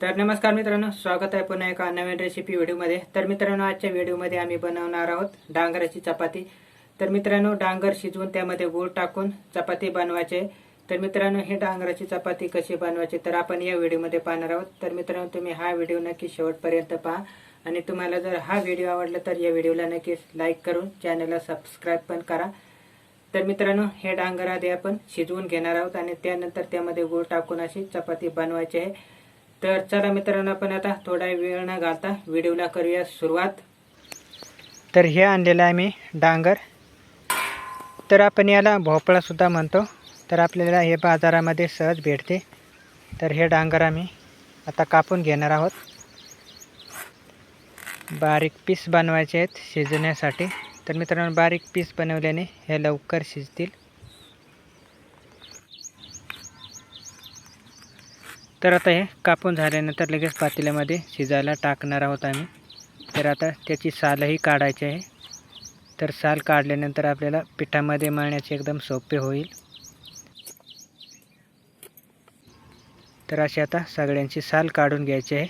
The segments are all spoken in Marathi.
तर नमस्कार मित्रांनो स्वागत आहे पुन्हा एका नवीन रेसिपी व्हिडिओमध्ये. तर मित्रांनो आजच्या व्हिडिओमध्ये आम्ही बनवणार आहोत डांगराची चपाती. तर मित्रांनो डांगर शिजवून त्यामध्ये गूळ टाकून चपाती बनवायचे तर मित्रांनो हे डांगराची चपाती कशी बनवायची तर आपण या व्हिडिओमध्ये पाहणार आहोत. तर मित्रांनो तुम्ही हा व्हिडिओ नक्की शेवटपर्यंत पहा. आणि तुम्हाला जर हा व्हिडिओ आवडला तर या व्हिडिओला नक्कीच लाईक करून चॅनलला सबस्क्राईब पण करा. तर मित्रांनो हे डांगर आधी आपण शिजवून घेणार आहोत आणि त्यानंतर त्यामध्ये गूळ टाकून अशी चपाती बनवायची आहे. तर चला मित्रांनो आपण आता थोडा वेळ न घालता व्हिडिओला करूया सुरुवात. तर हे आणलेलं आहे मी डांगर. तर आपण याला भोपळासुद्धा म्हणतो. तर आपल्याला हे बाजारामध्ये सहज भेटते. तर हे डांगर आम्ही आता कापून घेणार आहोत. बारीक पीस बनवायचे आहेत शिजण्यासाठी. तर मित्रांनो बारीक पीस बनवल्याने हे लवकर शिजतील. तर आता हे कापून झाल्यानंतर लगेच पातेल्यामध्ये शिजायला टाकणार आहोत आम्ही. तर आता त्याची सालही काढायची आहे. तर साल काढल्यानंतर आपल्याला पिठामध्ये मळण्याचे एकदम सोपे होईल. तर अशी आता सगळ्यांची साल काढून घ्यायची आहे.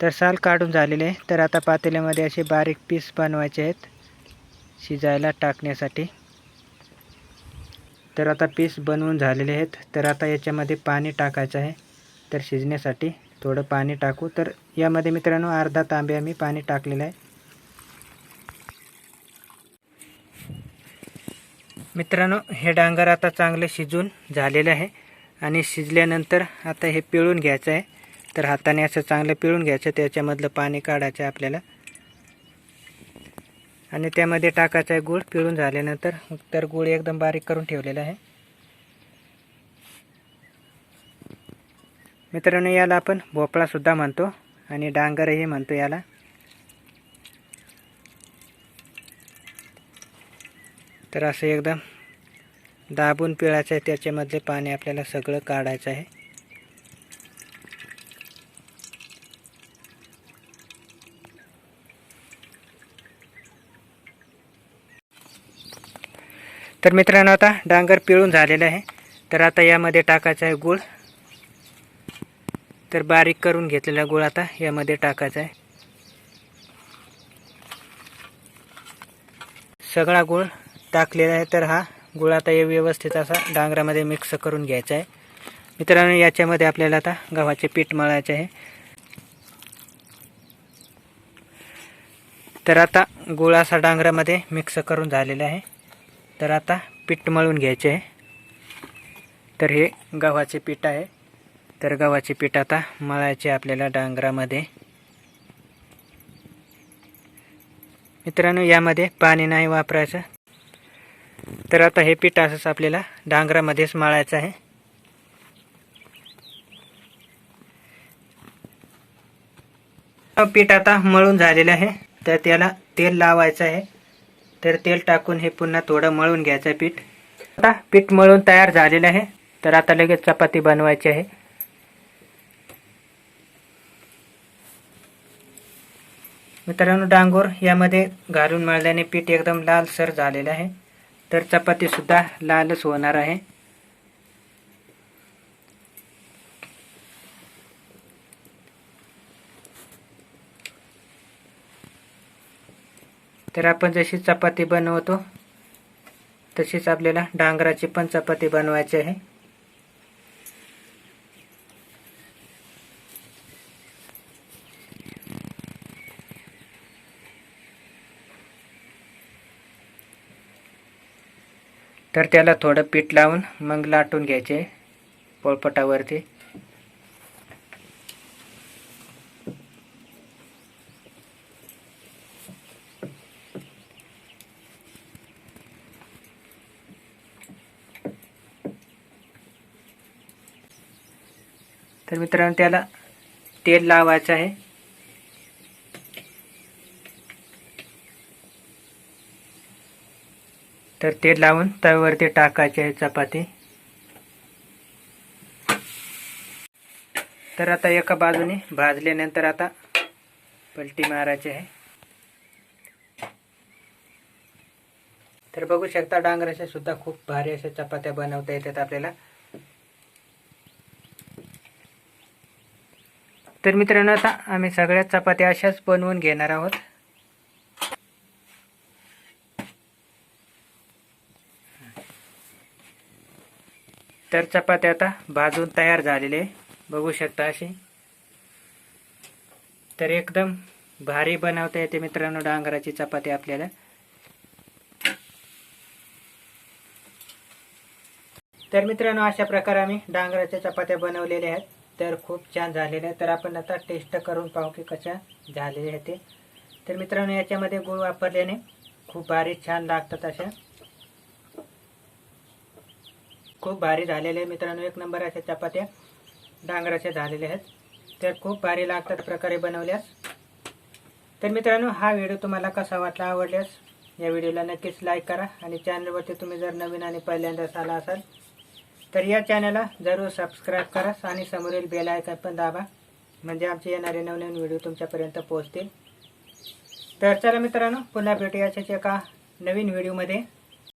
तर साल काढून झालेले आहे. तर आता पातेल्यामध्ये असे बारीक पीस बनवायचे आहेत. शिजायला टाकण्यासाठी. तर आता पीस बनवून झालेले आहेत. तर आता याच्यामध्ये पाणी टाकायचं आहे. तर शिजण्यासाठी थोडं पाणी टाकू. तर यामध्ये मित्रांनो अर्धा तांबे आम्ही पाणी टाकलेलं आहे. मित्रांनो हे डांगर आता चांगलं शिजून झालेलं आहे. आणि शिजल्यानंतर आता हे पिळून घ्यायचं आहे. तर हाताने असं चांगलं पिळून घ्यायचं. त्याच्यामधलं पाणी काढायचं आहे आपल्याला. आणि त्यामध्ये टाकायचं आहे गूळ पिळून झाल्यानंतर तर गूळ एकदम बारीक करून ठेवलेला आहे. मित्रांनो याला आपण भोपळासुद्धा म्हणतो आणि डांगरही म्हणतो याला. तर असं एकदम दाबून पिळायचं आहे त्याच्यामधले पाणी आपल्याला सगळं काढायचं आहे. तर मित्रांनो आता डांगर पिळून झालेलं आहे. तर आता यामध्ये टाकायचं आहे गूळ. तर बारीक करून घेतलेला गूळ आता यामध्ये टाकायचा आहे. सगळा गूळ टाकलेला आहे तर हा गुळ आता हे व्यवस्थित असा डांगरामध्ये मिक्स करून घ्यायचा आहे. मित्रांनो याच्यामध्ये आपल्याला आता गव्हाचे पीठ मळायचे आहे. तर आता गुळ असा डांगरामध्ये मिक्स करून झालेला आहे. तर आता पीठ मळून घ्यायचे आहे. तर हे गव्हाचे पीठ आहे. तर गव्हाचे पीठ आता मळायचे आपल्याला डांगरामध्ये. मित्रांनो यामध्ये पाणी नाही वापरायचं. तर आता हे पीठ असंच आपल्याला डांगरामध्येच मळायचं आहे. पीठ आता मळून झालेलं आहे. तर त्याला तेल लावायचं आहे. तर तेल टाकून हे पुन्हा थोडं मळून घ्यायचं पीठ. आता पीठ मळून तयार झालेलं आहे. तर आता लगेच चपाती बनवायची आहे. मित्रांनो डांगोर यामध्ये घालून मळल्याने पीठ एकदम लालसर झालेलं आहे. तर चपातीसुद्धा लालच होणार आहे. तर आपण जशी चपाती बनवतो तशीच आपल्याला डांगराची पण चपाती बनवायची आहे. तर त्याला थोडं पीठ लावून मग लाटून घ्यायचे पोळपटावरती. तर मित्रांनो त्याला तेल लावायचं आहे. तर तेल लावून तव्यावरती टाकायचे आहे चपाती. तर आता एका बाजूने भाजल्यानंतर आता पलटी मारायची आहे. तर बघू शकता डांगराच्या सुद्धा खूप भारी अशा चपात्या बनवता येतात आपल्याला. तर मित्रांनो आता आम्ही सगळ्या चपात्या अशाच बनवून घेणार आहोत. तर चपात्या आता भाजून तयार झालेले बघू शकता अशी. तर एकदम भारी बनवता येते मित्रांनो डांगराची चपाती आपल्याला. तर मित्रांनो अशा प्रकारे आम्ही डांगराच्या चपात्या बनवलेल्या आहेत. तर खूप छान झालेलं आहे. तर आपण आता टेस्ट करून पाहू की कशा झालेले आहे ते. तर मित्रांनो याच्यामध्ये गुळ वापरल्याने खूप भारी छान लागतात अशा. खूप भारी झालेले आहे मित्रांनो. एक नंबर अशा चपात्या डांगराच्या झालेल्या आहेत. तर खूप भारी लागतात प्रकारे बनवल्यास. तर मित्रांनो हा व्हिडिओ तुम्हाला कसा वाटला आवडल्यास या व्हिडिओला नक्कीच लाईक करा. आणि चॅनलवरती तुम्ही जर नवीन आणि पहिल्यांदाच आला असाल तर या चॅनलला जरूर सबस्क्राईब करा आणि समोरील बेल आयकन पण दाबा. म्हणजे आमचे येणारे नवनवीन व्हिडिओ तुमच्यापर्यंत पोहोचतील. तर चला मित्रांनो पुन्हा भेटूया एका नवीन व्हिडिओमध्ये